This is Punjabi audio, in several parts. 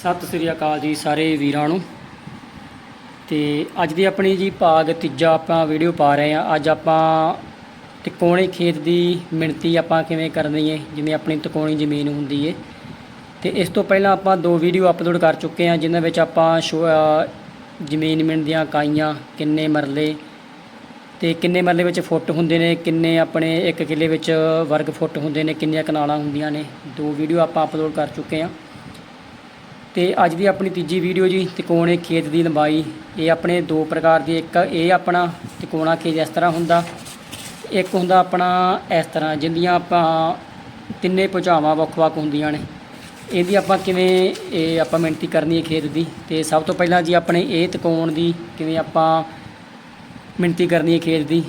ਸਤਿ ਸ੍ਰੀ ਅਕਾਲ ਜੀ ਸਾਰੇ ਵੀਰਾਂ ਨੂੰ। ਤੇ ਅੱਜ ਦੀ ਆਪਣੀ ਜੀ ਭਾਗ ਤੀਜਾ ਆਪਾਂ ਵੀਡੀਓ ਪਾ ਰਹੇ ਆ ਅੱਜ ਆਪਾਂ ਤਿਕੋਣੇ ਖੇਤ ਦੀ ਮਿਣਤੀ ਆਪਾਂ ਕਿਵੇਂ ਕਰਨੀ ਹੈ, ਜਿਵੇਂ ਆਪਣੀ ਤਿਕੋਣੀ ਜ਼ਮੀਨ ਹੁੰਦੀ ਹੈ। ਤੇ ਇਸ ਤੋਂ ਪਹਿਲਾਂ ਆਪਾਂ ਦੋ ਵੀਡੀਓ ਅਪਲੋਡ ਕਰ ਚੁੱਕੇ ਆ ਜਿਨ੍ਹਾਂ ਵਿੱਚ ਆਪਾਂ ਸ਼ੋ- ਜ਼ਮੀਨ ਮਿਣ ਦੀਆਂ ਕਾਈਆਂ, ਕਿੰਨੇ ਮਰਲੇ ਤੇ ਕਿੰਨੇ ਮਰਲੇ ਵਿੱਚ ਫੁੱਟ ਹੁੰਦੇ ਨੇ, ਕਿੰਨੇ ਆਪਣੇ ਇੱਕ ਕਿੱਲੇ ਵਿੱਚ ਵਰਗ ਫੁੱਟ ਹੁੰਦੇ ਨੇ, ਕਿੰਨੀਆਂ ਕਨਾਲਾਂ ਹੁੰਦੀਆਂ ਨੇ। ਦੋ ਵੀਡੀਓ ਆਪਾਂ ਅਪਲੋਡ ਕਰ ਚੁੱਕੇ ਆ ਤੇ ਅੱਜ ਦੀ ਆਪਣੀ ਤੀਜੀ ਵੀਡੀਓ ਜੀ, ਤਿਕੋਣੇ ਖੇਤ ਦੀ ਲੰਬਾਈ। ਇਹ ਆਪਣੇ ਦੋ ਪ੍ਰਕਾਰ ਦੀ, ਇੱਕ ਇਹ ਆਪਣਾ ਤਿਕੋਣਾ ਖੇਤ ਇਸ ਤਰ੍ਹਾਂ ਹੁੰਦਾ, ਇੱਕ ਹੁੰਦਾ ਆਪਣਾ ਇਸ ਤਰ੍ਹਾਂ ਜਿੰਦੀਆਂ ਆਪਾਂ ਤਿੰਨੇ ਭੁਜਾਵਾਂ ਵੱਖ-ਵੱਖ ਹੁੰਦੀਆਂ ਨੇ। ਇਹਦੀ ਆਪਾਂ ਕਿਵੇਂ, ਇਹ ਆਪਾਂ ਮਿਹਨਤੀ ਕਰਨੀ ਹੈ ਖੇਤ ਦੀ। ਤੇ ਸਭ ਤੋਂ ਪਹਿਲਾਂ ਜੀ ਆਪਣੇ ਇਹ ਤਿਕੋਣ ਦੀ ਕਿਵੇਂ ਆਪਾਂ ਮਿਹਨਤੀ ਕਰਨੀ ਹੈ ਖੇਤ ਦੀ।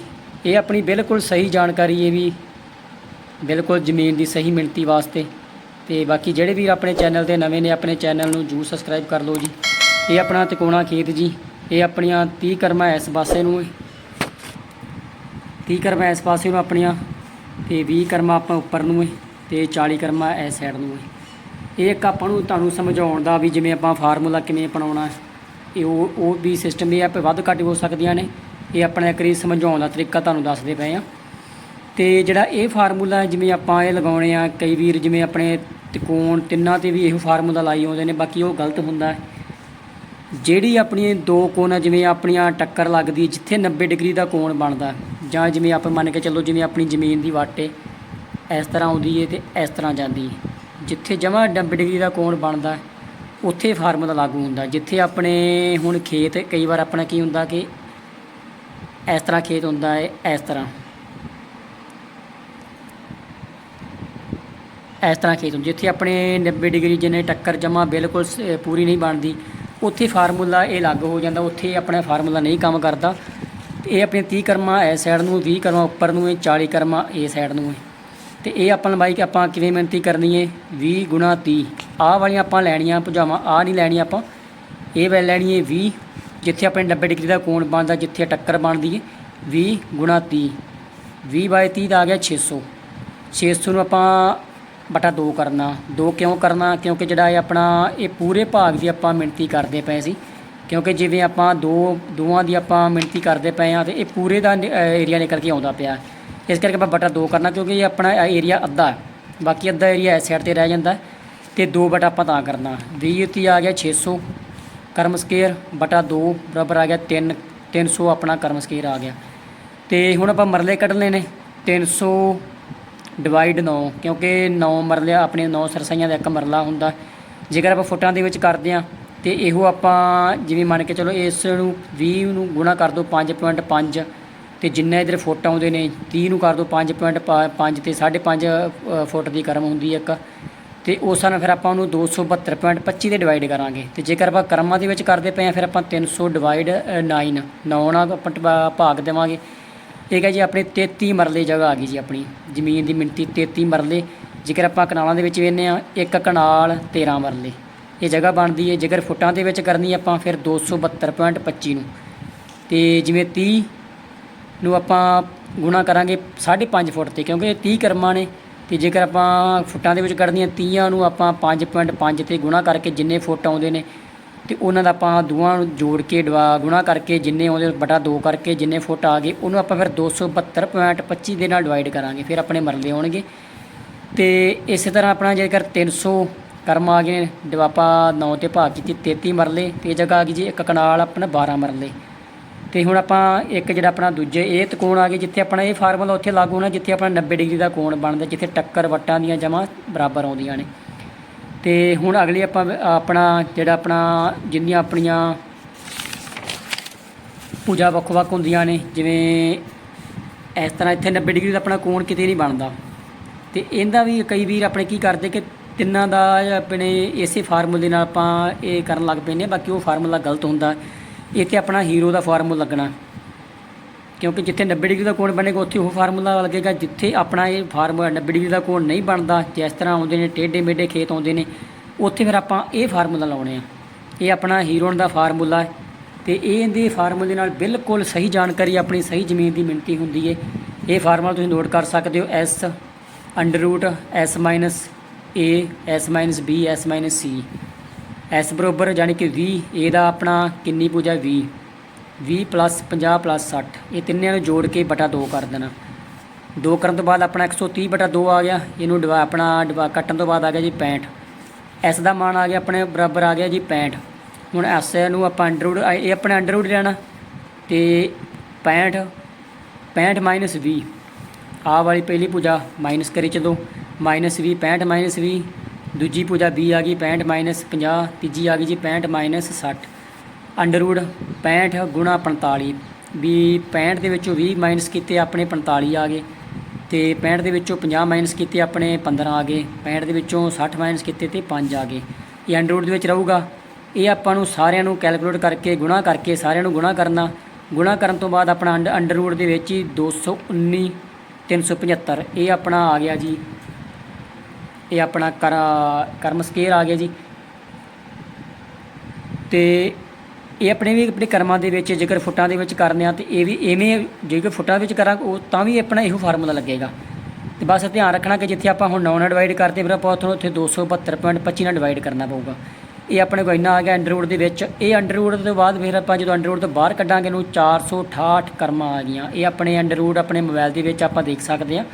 ਇਹ ਆਪਣੀ ਬਿਲਕੁਲ ਸਹੀ ਜਾਣਕਾਰੀ ਹੈ ਵੀ, ਬਿਲਕੁਲ ਜ਼ਮੀਨ ਦੀ ਸਹੀ ਮਿਹਨਤੀ ਵਾਸਤੇ। ਤੇ ਬਾਕੀ ਜਿਹੜੇ ਵੀ ਆਪਣੇ ਚੈਨਲ ਤੇ ਨਵੇਂ ਨੇ, ਆਪਣੇ ਚੈਨਲ ਨੂੰ ਜਰੂਰ ਸਬਸਕ੍ਰਾਈਬ ਕਰ ਲਓ ਜੀ। ਇਹ ਆਪਣਾ ਤਿਕੋਣਾ ਖੇਤ ਜੀ। ਇਹ ਆਪਣੀਆਂ 30 ਕਰਮਾਂ ਇਸ ਪਾਸੇ ਨੂੰ ਹੈ 30 ਕਰਮਾਂ ਇਸ ਪਾਸੇ ਨੂੰ ਆਪਣੀਆਂ ਤੇ 20 ਕਰਮਾਂ ਆਪਾਂ ਉੱਪਰ ਨੂੰ ਹੈ ਤੇ 40 ਕਰਮਾਂ ਇਸ ਸਾਈਡ ਨੂੰ ਇਹ ਇੱਕ ਆਪਾਂ ਨੂੰ ਤੁਹਾਨੂੰ ਸਮਝਾਉਣ ਦਾ ਵੀ ਜਿਵੇਂ ਆਪਾਂ ਫਾਰਮੂਲਾ ਕਿਵੇਂ ਅਪਣਾਉਣਾ ਇਹ ਉਹ ਉਹ ਵੀ ਸਿਸਟਮ ਇਹ ਆਪੇ ਵੱਧ ਘੱਟ ਹੋ ਸਕਦੀਆਂ ਨੇ। ਇਹ ਆਪਣਾ ਇੱਕ ਵਾਰੀ ਸਮਝਾਉਣ ਦਾ ਤਰੀਕਾ ਤੁਹਾਨੂੰ ਦੱਸਦੇ ਪਏ ਆ। ਤੇ ਜਿਹੜਾ ਇਹ ਫਾਰਮੂਲਾ ਜਿਵੇਂ ਆਪਾਂ ਇਹ ਲਗਾਉਣੇ ਆ, ਕਈ ਵੀਰ ਜਿਵੇਂ ਆਪਣੇ ਤਿਕੋਣ ਤਿੰਨਾਂ ਤੇ ਵੀ ਇਹੋ ਫਾਰਮੂਲਾ ਲਾਈ ਆਉਂਦੇ ਨੇ, ਬਾਕੀ ਉਹ ਗਲਤ ਹੁੰਦਾ ਜਿਹੜੀ ਆਪਣੀ ਦੋ ਕੋਣ ਆ ਜਿਵੇਂ ਆਪਣੀਆਂ ਟੱਕਰ ਲੱਗਦੀ, ਜਿੱਥੇ 90 ਡਿਗਰੀ ਦਾ ਕੋਣ ਬਣਦਾ, ਜਾਂ ਜਿਵੇਂ ਆਪਾਂ ਮੰਨ ਕੇ ਚੱਲੋ ਜਿਵੇਂ ਆਪਣੀ ਜ਼ਮੀਨ ਦੀ ਵਾਟੇ ਇਸ ਤਰ੍ਹਾਂ ਆਉਂਦੀ ਹੈ ਤੇ ਇਸ ਤਰ੍ਹਾਂ ਜਾਂਦੀ ਹੈ ਜਿੱਥੇ ਜਮਾ 90 ਡਿਗਰੀ ਦਾ ਕੋਣ ਬਣਦਾ, ਉੱਥੇ ਫਾਰਮੂਲਾ ਲਾਗੂ ਹੁੰਦਾ। ਜਿੱਥੇ ਆਪਣੇ ਹੁਣ ਖੇਤ, ਕਈ ਵਾਰ ਆਪਣਾ ਕੀ ਹੁੰਦਾ ਕਿ ਇਸ ਤਰ੍ਹਾਂ ਖੇਤ ਹੁੰਦਾ ਹੈ ਇਸ ਤਰ੍ਹਾਂ। ਇਸ ਤਰ੍ਹਾਂ ਖੇਤ ਹੁੰਦਾ ਜਿੱਥੇ ਆਪਣੇ 90 ਡਿਗਰੀ ਜਿਹਨੇ ਟੱਕਰ ਜਮਾ ਬਿਲਕੁਲ ਸ- ਪੂਰੀ ਨਹੀਂ ਬਣਦੀ। ਉੱਥੇ ਫਾਰਮੂਲਾ ਇਹ ਲੱਗ ਹੋ ਜਾਂਦਾ। ਉੱਥੇ ਆਪਣਾ ਫਾਰਮੂਲਾ ਨਹੀਂ ਕੰਮ ਕਰਦਾ। ਤੇ ਇਹ ਆਪਣੇ 30 ਕਰਮਾ ਇਸ ਸਾਈਡ ਨੂੰ 20 ਕਰਮਾ ਉੱਪਰ ਨੂੰ ਹੈ 40 ਕਰਮਾ ਇਹ ਸਾਈਡ ਨੂੰ ਹੈ। ਤੇ ਇਹ ਆਪਾਂ ਲੰਬਾਈ ਕਿ ਆਪਾਂ ਕਿਵੇਂ ਮਿਹਨਤੀ ਕਰਨੀ ਹੈ? 20 ਗੁਣਾ 30 ਆਹ ਵਾਲੀਆਂ ਆਪਾਂ ਲੈਣੀਆਂ, ਭੁਜਾਵਾਂ। ਆਹ ਨਹੀਂ ਲੈਣੀ ਆਪਾਂ। ਇਹ ਵੇ ਲੈਣੀ ਹੈ 20 ਜਿੱਥੇ ਆਪਣੇ 90 ਡਿਗਰੀ ਦਾ ਕੋਣ ਬਣਦਾ, ਜਿੱਥੇ ਟੱਕਰ ਬਣਦੀ ਹੈ 20 ਗੁਣਾ 30 20 ਬਾਈ 30 ਦਾ ਆ ਗਿਆ 600 600 ਨੂੰ ਆਪਾਂ ਬਟਾ 2 ਕਰਨਾ। 2 ਕਿਉਂ ਕਰਨਾ? ਕਿਉਂਕਿ ਜਿਹੜਾ ਇਹ ਆਪਣਾ, ਇਹ ਪੂਰੇ ਭਾਗ ਦੀ ਆਪਾਂ ਮਿਣਤੀ ਕਰਦੇ ਪਏ ਸੀ। ਕਿਉਂਕਿ ਜਿਵੇਂ ਆਪਾਂ ਦੋ, ਦੋਵਾਂ ਦੀ ਆਪਾਂ ਮਿਣਤੀ ਕਰਦੇ ਪਏ ਆ ਤੇ ਇਹ ਪੂਰੇ ਦਾ ਏਰੀਆ ਨਿਕਲ ਕੇ ਆਉਂਦਾ ਪਿਆ। ਇਸ ਕਰਕੇ ਆਪਾਂ ਬਟਾ 2 ਕਰਨਾ, ਕਿਉਂਕਿ ਇਹ ਆਪਣਾ ਏਰੀਆ ਅੱਧਾ ਬਾਕੀ ਅੱਧਾ ਏਰੀਆ ਇਸ ਸਾਈਡ ਤੇ ਰਹਿ ਜਾਂਦਾ ਤੇ 2 ਬਟਾ ਆਪਾਂ ਤਾਂ ਕਰਨਾ। 20 ਉੱਤੀ ਆ ਗਿਆ 600 ਕਰਮ ਸਕੇਅਰ, ਬਟਾ 2 ਬਰਾਬਰ ਆ ਗਿਆ 3 300 ਆਪਣਾ ਕਰਮ ਸਕੇਅਰ ਆ ਗਿਆ। ਤੇ ਹੁਣ ਆਪਾਂ ਮਰਲੇ ਕੱਢਣੇ ਨੇ 300 ਡਿਵਾਈਡ 9 ਕਿਉਂਕਿ 9 ਮਰਲੇ ਆਪਣੇ 9 ਸਰਸਾਈਆਂ ਦਾ ਇੱਕ ਮਰਲਾ ਹੁੰਦਾ। ਜੇਕਰ ਆਪਾਂ ਫੁੱਟਾਂ ਦੇ ਵਿੱਚ ਕਰਦੇ ਆ ਤੇ ਇਹੋ ਆਪਾਂ ਜਿਵੇਂ ਮੰਨ ਕੇ ਚਲੋ ਇਸ ਨੂੰ 20 ਨੂੰ ਗੁਣਾ ਕਰ ਦਿਓ 5.5 ਤੇ ਜਿੰਨਾ ਇਧਰ ਫੁੱਟ ਆਉਂਦੇ ਨੇ 30 ਨੂੰ ਕਰ ਦਿਓ 5.5 ਤੇ 5.5 ਫੁੱਟ ਦੀ ਕਰਮ ਹੁੰਦੀ ਹੈ ਇੱਕ। ਤੇ ਉਸ ਨਾਲ ਫਿਰ ਆਪਾਂ ਉਹਨੂੰ 272.25 ਦੇ ਡਿਵਾਈਡ ਕਰਾਂਗੇ। ਤੇ ਜੇਕਰ ਆਪਾਂ ਕਰਮਾਂ ਦੇ ਵਿੱਚ ਕਰਦੇ ਪਏ ਆ ਫਿਰ ਆਪਾਂ 300 ਡਿਵਾਈਡ 9 9 ਨਾਲ ਆਪਾਂ ਭਾਗ ਦੇਵਾਂਗੇ। ਇਹ ਹੈ ਜੀ, ਆਪਣੇ 33 ਮਰਲੇ ਜਗ੍ਹਾ ਆ ਗਈ ਜੀ ਆਪਣੀ। ਜ਼ਮੀਨ ਦੀ ਮਿਣਤੀ 33 ਮਰਲੇ। ਜੇਕਰ ਆਪਾਂ ਕਨਾਲਾਂ ਦੇ ਵਿੱਚ ਵੇਖਦੇ ਆ, ਇੱਕ ਕਨਾਲ 13 ਮਰਲੇ। ਇਹ ਜਗ੍ਹਾ ਬਣਦੀ ਹੈ, ਜੇਕਰ ਫੁੱਟਾਂ ਦੇ ਵਿੱਚ ਕਰਨੀ ਆਪਾਂ ਫਿਰ 272.25 ਨੂੰ। ਤੇ ਜਿਵੇਂ 30 ਨੂੰ ਆਪਾਂ ਗੁਣਾ ਕਰਾਂਗੇ 5.5 ਫੁੱਟ ਤੇ, ਕਿਉਂਕਿ ਇਹ 30 ਕਰਮਾਂ ਨੇ। ਤੇ ਜੇਕਰ ਆਪਾਂ ਫੁੱਟਾਂ ਦੇ ਵਿੱਚ ਕੱਢਦੀਆਂ 30 ਨੂੰ ਆਪਾਂ 5.5 ਤੇ ਗੁਣਾ ਕਰਕੇ ਜਿੰਨੇ ਫੁੱਟ ਆਉਂਦੇ ਨੇ ਤੇ ਉਹਨਾਂ ਦਾ ਆਪਾਂ ਦੋਵਾਂ ਨੂੰ ਜੋੜ ਕੇ ਡਵਾ ਗੁਣਾ ਕਰਕੇ ਜਿੰਨੇ ਉਹਦੇ ਬਟਾ 2 ਕਰਕੇ ਜਿੰਨੇ ਫੁੱਟ ਆ ਗਏ, ਉਹਨੂੰ ਆਪਾਂ ਫਿਰ 272.25 ਦੇ ਨਾਲ ਡਿਵਾਈਡ ਕਰਾਂਗੇ, ਫਿਰ ਆਪਣੇ ਮਰਲੇ ਆਉਣਗੇ। ਤੇ ਇਸੇ ਤਰ੍ਹਾਂ ਆਪਣਾ ਜੇਕਰ 300 ਕਰਮ ਆ ਗਏ ਨੇ ਜਦੋਂ 9 ਤੇ ਭਾਗ ਕੀਤੀ 33 ਮਰਲੇ, ਤੇ ਜਗ੍ਹਾ ਆ ਗਈ ਜੀ ਇੱਕ ਕਨਾਲ ਆਪਣਾ 12 ਮਰਲੇ। ਤੇ ਹੁਣ ਆਪਾਂ ਇੱਕ ਜਿਹੜਾ ਆਪਣਾ ਦੂਜੇ, ਇਹ ਤਕੋਣ ਆ ਗਏ ਜਿੱਥੇ ਆਪਣਾ ਇਹ ਫਾਰਮੂਲਾ ਉੱਥੇ ਲਾਗੂ ਹੋਣਾ, ਜਿੱਥੇ ਆਪਣਾ 90 ਡਿਗਰੀ ਦਾ ਕੋਣ ਬਣਦਾ, ਜਿੱਥੇ ਟੱਕਰ ਵੱਟਾਂ ਦੀਆਂ ਜਮਾ ਬਰਾਬਰ ਆਉਂਦੀਆਂ ਨੇ। ਅਤੇ ਹੁਣ ਅਗਲੇ ਆਪਾਂ ਆਪਣਾ ਜਿਹੜਾ ਆਪਣਾ ਜਿੰਨੀਆਂ ਆਪਣੀਆਂ ਪੂਜਾ ਵੱਖ-ਵੱਖ ਹੁੰਦੀਆਂ ਨੇ, ਜਿਵੇਂ ਇਸ ਤਰ੍ਹਾਂ ਇੱਥੇ 90 ਡਿਗਰੀ ਦਾ ਆਪਣਾ ਕੋਣ ਕਿਤੇ ਨਹੀਂ ਬਣਦਾ। ਤੇ ਇਹਦਾ ਵੀ ਕਈ ਵੀਰ ਆਪਣੇ ਕੀ ਕਰਦੇ ਕਿ ਤਿੰਨਾਂ ਦਾ ਆਪਣੇ ਇਸੇ ਫਾਰਮੂਲੇ ਨਾਲ ਆਪਾਂ ਇਹ ਕਰਨ ਲੱਗ ਪੈਂਦੇ ਹਾਂ, ਬਾਕੀ ਉਹ ਫਾਰਮੂਲਾ ਗਲਤ ਹੁੰਦਾ। ਇੱਥੇ ਆਪਣਾ ਹੀਰੋ ਦਾ ਫਾਰਮੂਲਾ ਲੱਗਣਾ। ਕਿਉਂਕਿ ਜਿੱਥੇ 90 ਡਿਗਰੀ ਦਾ ਕੋਣ ਬਣੇਗਾ, ਉੱਥੇ ਉਹ ਫਾਰਮੂਲਾ ਲੱਗੇਗਾ ਜਿੱਥੇ ਆਪਣਾ ਇਹ ਫਾਰਮੂਲਾ 90 ਡਿਗਰੀ ਦਾ ਕੋਣ ਨਹੀਂ ਬਣਦਾ, ਜਿਸ ਤਰ੍ਹਾਂ ਆਉਂਦੇ ਨੇ, ਟੇਢੇ ਮੇਢੇ ਖੇਤ ਆਉਂਦੇ ਨੇ, ਉੱਥੇ ਫਿਰ ਆਪਾਂ ਇਹ ਫਾਰਮੂਲਾ ਲਾਉਣੇ ਆ। ਇਹ ਆਪਣਾ ਹੀਰੋਨ ਦਾ ਫਾਰਮੂਲਾ ਹੈ ਤੇ ਇਹ ਇਹਦੇ ਫਾਰਮੂਲੇ ਨਾਲ ਬਿਲਕੁਲ ਸਹੀ ਜਾਣਕਾਰੀ, ਆਪਣੀ ਸਹੀ ਜ਼ਮੀਨ ਦੀ ਮਿਣਤੀ ਹੁੰਦੀ ਹੈ ਇਹ ਫਾਰਮੂਲਾ ਤੁਸੀਂ ਨੋਟ ਕਰ ਸਕਦੇ ਹੋ S under root S minus A S minus B S minus C ਇਸ ਬਰੋਬਰ ਯਾਨੀ ਕਿ 20 ਦਾ ਆਪਣਾ ਕਿੰਨੀ ਪੂਜਾ 20 20 ਪਲੱਸ 50 ਪਲੱਸ 60 ਇਹ ਤਿੰਨਿਆਂ ਨੂੰ ਜੋੜ ਕੇ ਬਟਾ 2 ਕਰ ਦੇਣਾ। 2 ਕਰਨ ਤੋਂ ਬਾਅਦ ਆਪਣਾ 130 ਬਟਾ 2 ਆ ਗਿਆ। ਇਹਨੂੰ ਡਿਵਾ ਆਪਣਾ ਡਿਵਾ ਕੱਟਣ ਤੋਂ ਬਾਅਦ ਆ ਗਿਆ ਜੀ 65 ਇਸ ਦਾ ਮਾਨ ਆ ਗਿਆ ਆਪਣੇ ਬਰਾਬਰ ਆ ਗਿਆ ਜੀ 65 ਹੁਣ ਐਸ ਨੂੰ ਆਪਾਂ ਅੰਡਰਵੁੱਡ ਇਹ ਆਪਣੇ ਅੰਡਰਵੁੱਡ ਲੈਣਾ। ਤੇ 65 65 ਮਾਈਨਸ 20 ਆਹ ਵਾਲੀ ਪਹਿਲੀ ਪੂਜਾ ਮਾਈਨਸ ਕਰੀ ਚਲੋ। ਮਾਈਨਸ 20 65 ਮਾਈਨਸ 20 ਦੂਜੀ ਪੂਜਾ 20 ਆ ਗਈ 65 ਮਾਈਨਸ 50 ਤੀਜੀ ਆ ਗਈ ਜੀ 65 ਮਾਈਨਸ 60 ਅੰਡਰਵੁੱਡ 65 ਗੁਣਾ 45 ਵੀ 65 ਦੇ ਵਿੱਚੋਂ 20 ਮਾਈਨਸ ਕੀਤੇ ਆਪਣੇ 45 ਆ ਗਏ ਤੇ 65 ਦੇ ਵਿੱਚੋਂ 50 ਮਾਈਨਸ ਕੀਤੇ ਆਪਣੇ 15 ਆ ਗਏ 65 ਦੇ ਵਿੱਚੋਂ 60 ਮਾਈਨਸ ਕੀਤੇ ਤੇ 5 ਆ ਗਏ। ਇਹ ਅੰਡਰਵੁੱਡ ਦੇ ਵਿੱਚ ਰਹੂਗਾ। ਇਹ ਆਪਾਂ ਨੂੰ ਸਾਰਿਆਂ ਨੂੰ ਕੈਲਕੂਲੇਟ ਕਰਕੇ, ਗੁਣਾ ਕਰਕੇ, ਸਾਰਿਆਂ ਨੂੰ ਗੁਣਾ ਕਰਨਾ। ਗੁਣਾ ਕਰਨ ਤੋਂ ਬਾਅਦ ਆਪਣਾ ਅੰਡ- ਅੰਡਰਵੁੱਡ ਦੇ ਵਿੱਚ ਹੀ 219 375 ਇਹ ਆਪਣਾ ਆ ਗਿਆ ਜੀ। ਇਹ ਆਪਣਾ ਕਰ ਕਰਮ ਸਕੇਅਰ ਆ ਗਿਆ ਜੀ। ਤੇ ਇਹ ਆਪਣੇ ਵੀ ਆਪਣੇ ਕਰਮਾਂ ਦੇ ਵਿੱਚ, ਜੇਕਰ ਫੁੱਟਾਂ ਦੇ ਵਿੱਚ ਕਰਨੇ ਆ ਤੇ ਇਹ ਵੀ ਐਵੇਂ ਜੇਕਰ ਫੁੱਟਾਂ ਵਿੱਚ ਕਰਾਂ, ਉਹ ਤਾਂ ਵੀ ਆਪਣਾ ਇਹੋ ਫਾਰਮੂਲਾ ਲੱਗੇਗਾ। ਤੇ ਬਸ ਧਿਆਨ ਰੱਖਣਾ ਕਿ ਜਿੱਥੇ ਆਪਾਂ ਹੁਣ 9 ਨਾਲ ਡਿਵਾਈਡ ਕਰਦੇ, ਫਿਰ ਆਪਾਂ ਉੱਥੋਂ, ਉੱਥੇ 272.25 ਨਾਲ ਡਿਵਾਈਡ ਕਰਨਾ ਪਊਗਾ। ਇਹ ਆਪਣੇ ਕੋਲ ਇੰਨਾ ਆ ਗਿਆ ਅੰਡਰਵੁੱਡ ਦੇ ਵਿੱਚ। ਇਹ ਅੰਡਰਵੁੱਡ ਤੋਂ ਬਾਅਦ ਫਿਰ ਆਪਾਂ ਜਦੋਂ ਅੰਡਰਵੁੱਡ ਤੋਂ ਬਾਹਰ ਕੱਢਾਂਗੇ, ਇਹਨੂੰ 468 ਕਰਮਾਂ ਆ ਗਈਆਂ। ਇਹ ਆਪਣੇ ਅੰਡਰਵੁੱਡ ਆਪਣੇ ਮੋਬਾਈਲ ਦੇ ਵਿੱਚ ਆਪਾਂ ਦੇਖ ਸਕਦੇ ਹਾਂ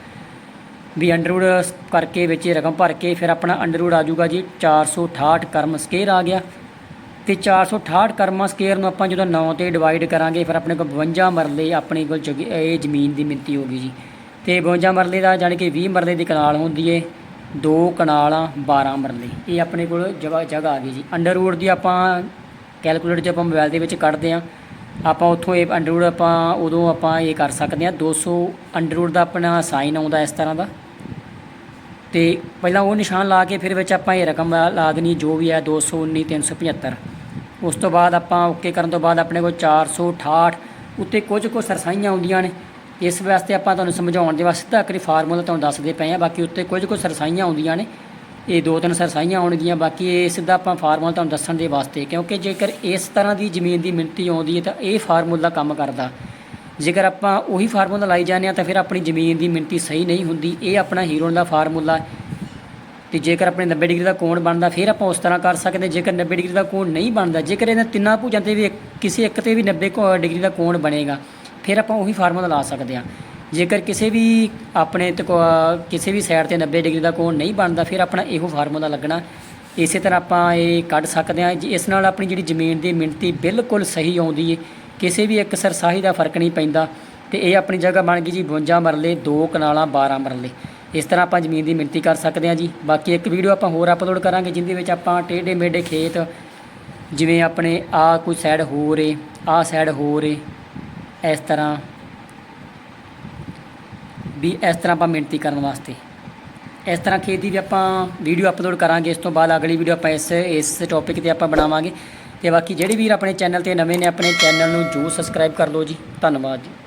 ਵੀ ਅੰਡਰਵੁੱਡ ਕਰਕੇ ਵਿੱਚ ਇਹ ਰਕਮ ਭਰ ਕੇ ਫਿਰ ਆਪਣਾ ਅੰਡਰਵੁੱਡ ਆ ਜਾਊਗਾ ਜੀ 468 ਕਰਮ ਸਕੇਅਰ ਆ ਗਿਆ। ਤੇ 468 ਕਰਮਾ ਸਕੇਅਰ ਨੂੰ ਆਪਾਂ ਜਦੋਂ 9 ਤੇ ਡਿਵਾਈਡ ਕਰਾਂਗੇ, ਫਿਰ ਆਪਣੇ ਕੋਲ 52 ਮਰਲੇ ਆਪਣੇ ਕੋਲ ਜਗ- ਇਹ ਜ਼ਮੀਨ ਦੀ ਮਿਣਤੀ ਹੋਗੀ ਜੀ। ਤੇ 52 ਮਰਲੇ ਦਾ ਜਾਣੀ ਕਿ 20 ਮਰਲੇ ਦੀ ਕਨਾਲ ਹੁੰਦੀ ਏ, ਦੋ ਕਨਾਲਾਂ 12 ਮਰਲੇ। ਇਹ ਆਪਣੇ ਕੋਲ ਜਗ੍ਹਾ ਜਗ੍ਹਾ ਆ ਗਈ ਜੀ। ਅੰਡਰ ਅੰਡਰਵੁੱਡ ਦੀ ਆਪਾਂ ਕੈਲਕੂਲੇਟਰ 'ਚ ਆਪਾਂ ਮੋਬਾਈਲ ਦੇ ਵਿੱਚ ਕੱਢਦੇ ਆ, ਆਪਾਂ ਉੱਥੋਂ ਇਹ ਅੰਡਰਵੁੱਡ ਆਪਾਂ ਉਦੋਂ ਆਪਾਂ ਇਹ ਕਰ ਸਕਦੇ ਆ। 200 ਅੰਡਰਵੁੱਡ ਦਾ ਆਪਣਾ ਸਾਈਨ ਆਉਂਦਾ ਇਸ ਤਰ੍ਹਾਂ ਦਾ। ਤੇ ਪਹਿਲਾਂ ਉਹ ਨਿਸ਼ਾਨ ਲਾ ਕੇ ਫਿਰ ਵਿੱਚ ਆਪਾਂ ਇਹ ਰਕਮ ਲਾ- ਲਾ ਦੇਣੀ ਜੋ ਵੀ ਹੈ 219 375 ਉਸ ਤੋਂ ਬਾਅਦ ਆਪਾਂ ਓਕੇ ਕਰਨ ਤੋਂ ਬਾਅਦ ਆਪਣੇ ਕੋਲ 468 ਉੱਤੇ ਕੁਝ ਕੁ ਸਰਸਾਈਆਂ ਆਉਂਦੀਆਂ ਨੇ। ਇਸ ਵਾਸਤੇ ਆਪਾਂ ਤੁਹਾਨੂੰ ਸਮਝਾਉਣ ਦੇ ਵਾਸਤੇ ਤਾਂ ਕਰੀ ਫਾਰਮੂਲਾ ਤੁਹਾਨੂੰ ਦੱਸਦੇ ਪਏ ਆ ਬਾਕੀ ਉੱਤੇ ਕੁਝ ਕੁ ਸਰਸਾਈਆਂ ਆਉਂਦੀਆਂ ਨੇ। ਇਹ ਦੋ ਤਿੰਨ ਸਰਸਾਈਆਂ ਆਉਣਗੀਆਂ। ਬਾਕੀ ਇਹ ਸਿੱਧਾ ਆਪਾਂ ਫਾਰਮੂਲਾ ਤੁਹਾਨੂੰ ਦੱਸਣ ਦੇ ਵਾਸਤੇ ਕਿਉਂਕਿ ਜੇਕਰ ਇਸ ਤਰ੍ਹਾਂ ਦੀ ਜ਼ਮੀਨ ਦੀ ਮਿਣਤੀ ਆਉਂਦੀ ਹੈ ਤਾਂ ਇਹ ਫਾਰਮੂਲਾ ਕੰਮ ਕਰਦਾ। ਜੇਕਰ ਆਪਾਂ ਉਹੀ ਫਾਰਮੂਲਾ ਲਾਈ ਜਾਂਦੇ ਆ ਤਾਂ ਫਿਰ ਆਪਣੀ ਜ਼ਮੀਨ ਦੀ ਮਿਣਤੀ ਸਹੀ ਨਹੀਂ ਹੁੰਦੀ। ਇਹ ਆਪਣਾ ਹੀਰੋ ਦਾ ਫਾਰਮੂਲਾ ਤੇ ਜੇਕਰ ਆਪਣੇ 90 ਡਿਗਰੀ ਦਾ ਕੋਣ ਬਣਦਾ, ਫਿਰ ਆਪਾਂ ਉਸ ਤਰ੍ਹਾਂ ਕਰ ਸਕਦੇ ਜੇਕਰ 90 ਡਿਗਰੀ ਦਾ ਕੋਣ ਨਹੀਂ ਬਣਦਾ, ਜੇਕਰ ਇਹਨਾਂ ਤਿੰਨਾਂ ਭੁਜਾਂ ਤੇ ਵੀ ਇੱਕ- ਕਿਸੇ ਇੱਕ ਤੇ ਵੀ 90 ਕੋ- ਡਿਗਰੀ ਦਾ ਕੋਣ ਬਣੇਗਾ, ਫਿਰ ਆਪਾਂ ਉਹੀ ਫਾਰਮੂਲਾ ਲਾ ਸਕਦੇ ਹਾਂ। ਜੇਕਰ ਕਿਸੇ ਵੀ ਆਪਣੇ ਤੇ ਕਿਸੇ ਵੀ ਸਾਈਡ ਤੇ 90 ਡਿਗਰੀ ਦਾ ਕੋਣ ਨਹੀਂ ਬਣਦਾ, ਫਿਰ ਆਪਣਾ ਇਹੋ ਫਾਰਮੂਲਾ ਲੱਗਣਾ। ਇਸੇ ਤਰ੍ਹਾਂ ਆਪਾਂ ਇਹ ਕੱਢ ਸਕਦੇ ਹਾਂ। ਜੀ ਇਸ ਨਾਲ ਆਪਣੀ ਜਿਹੜੀ ਜ਼ਮੀਨ ਦੀ ਮਿਣਤੀ ਬਿਲਕੁਲ ਸਹੀ ਆਉਂਦੀ ਹੈ ਕਿਸੇ ਵੀ ਇੱਕ ਸਰਸਾਹੀ ਦਾ ਫ਼ਰਕ ਨਹੀਂ ਪੈਂਦਾ, ਤੇ ਇਹ ਆਪਣੀ ਜਗ੍ਹਾ ਬਣ ਗਈ ਜੀ 52 ਮਰਲੇ 2 ਕਨਾਲਾਂ 12 ਮਰਲੇ। ਇਸ ਤਰ੍ਹਾਂ ਆਪਾਂ ਜ਼ਮੀਨ ਦੀ ਮਿਣਤੀ ਕਰ ਸਕਦੇ ਹਾਂ ਜੀ। ਬਾਕੀ ਇੱਕ ਵੀਡੀਓ ਆਪਾਂ ਹੋਰ ਅਪਲੋਡ ਕਰਾਂਗੇ, ਜਿੰਦੇ ਵਿੱਚ ਆਪਾਂ ਟੇਢੇ ਮੇਢੇ ਖੇਤ, ਜਿਵੇਂ ਆਪਣੇ ਆ ਕੋਈ ਸਾਈਡ ਹੋ ਏ ਆ ਸਾਈਡ ਹੋ ਏ ਇਸ ਤਰ੍ਹਾਂ ਵੀ ਇਸ ਤਰ੍ਹਾਂ ਆਪਾਂ ਮਿਹਨਤੀ ਕਰਨ ਵਾਸਤੇ। ਇਸ ਤਰ੍ਹਾਂ ਖੇਤ ਦੀ ਵੀ ਆਪਾਂ ਵੀਡੀਓ ਅਪਲੋਡ ਕਰਾਂਗੇ, ਇਸ ਤੋਂ ਬਾਅਦ ਅਗਲੀ ਵੀਡੀਓ ਆਪਾਂ ਇਸ ਇਸ ਟੌਪਿਕ ਤੇ ਆਪਾਂ ਬਣਾਵਾਂਗੇ। ਤੇ ਬਾਕੀ ਜਿਹੜੇ ਵੀਰ ਆਪਣੇ ਚੈਨਲ ਤੇ ਨਵੇਂ ਨੇ, ਆਪਣੇ ਚੈਨਲ ਨੂੰ ਜਰੂਰ ਸਬਸਕ੍ਰਾਈਬ ਕਰ ਲਓ ਜੀ। ਧੰਨਵਾਦ ਜੀ।